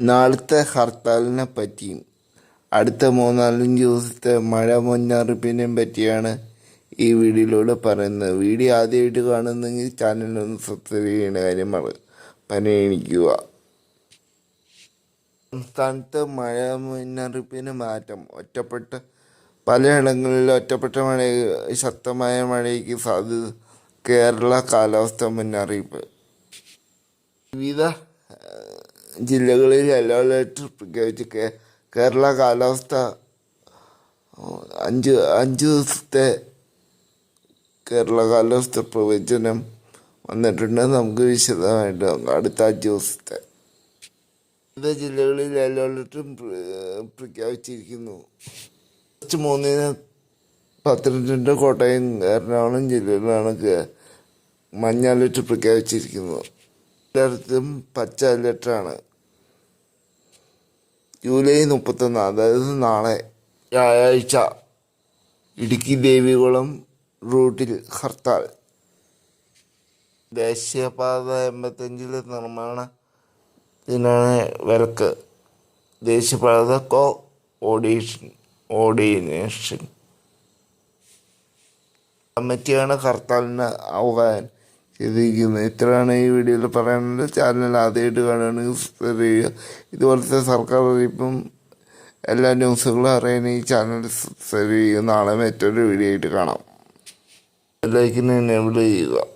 നാളത്തെ ഹർത്താലിനെ പറ്റിയും അടുത്ത മൂന്നാലഞ്ച് ദിവസത്തെ മഴ മുന്നറിയിപ്പിനെയും പറ്റിയാണ് ഈ വീഡിയോയിലൂടെ പറയുന്നത്. വീഡിയോ ആദ്യമായിട്ട് കാണുന്നെങ്കിൽ ചാനലൊന്ന് സബ്സ്ക്രൈബ് ചെയ്യുന്ന കാര്യം പരിഗണിക്കുക. സംസ്ഥാനത്ത് മഴ മുന്നറിയിപ്പിന് മാറ്റം. ഒറ്റപ്പെട്ട പലയിടങ്ങളിൽ ഒറ്റപ്പെട്ട മഴ ശക്തമായ മഴയ്ക്ക് സാധ്യത കേരള കാലാവസ്ഥ മുന്നറിയിപ്പ്. വിവിധ ജില്ലകളിൽ യെല്ലോ അലേർട്ട് പ്രഖ്യാപിച്ച് കേരള കാലാവസ്ഥ അഞ്ച് അഞ്ച് ദിവസത്തെ കേരള കാലാവസ്ഥ പ്രവചനം വന്നിട്ടുണ്ട്. നമുക്ക് വിശദമായിട്ട് അടുത്ത അഞ്ച് ദിവസത്തെ. വിവിധ ജില്ലകളിൽ യെല്ലോ അലർട്ടും പ്ര- പ്രഖ്യാപിച്ചിരിക്കുന്നു. മാർച്ച് മൂന്നിന് പത്തനംതിട്ട കോട്ടയം എറണാകുളം ജില്ലകളിലാണ് മഞ്ഞ അലർട്ട് പ്രഖ്യാപിച്ചിരിക്കുന്നത്. എല്ലായിടത്തും പച്ച അലർട്ടാണ് ജൂലൈ മുപ്പത്തൊന്ന് അതായത് നാളെ വ്യാഴാഴ്ച ഇടുക്കി ദേവികുളം റൂട്ടിൽ ഹർത്താൽ. ദേശീയപാത എൺപത്തഞ്ചിലെ നിർമ്മാണത്തിനാണ് വിലക്ക് ദേശീയപാത കോ ഓഡിയേഷൻ ഓർഡിനേഷൻ. കമ്മിറ്റിയാണ് ഹർത്താലിന് ആഹ്വാനം. ചെയ്തിരിക്കുന്നത്. ഇത്രയാണ് ഈ വീഡിയോയിൽ പറയാനുള്ളത്. ചാനൽ ആദ്യമായിട്ട് കാണുകയാണെങ്കിൽ സബ്സ്ക്രൈബ് ചെയ്യുക. ഇതുപോലത്തെ സർക്കാർ അറിയിപ്പും എല്ലാ ന്യൂസുകളും അറിയാൻ ഈ ചാനൽ സബ്സ്ക്രൈബ് ചെയ്യുക. നാളെ മറ്റൊരു വീഡിയോ ആയിട്ട് കാണാം. ലൈക്കിന് എനേബിൾ ചെയ്യുക.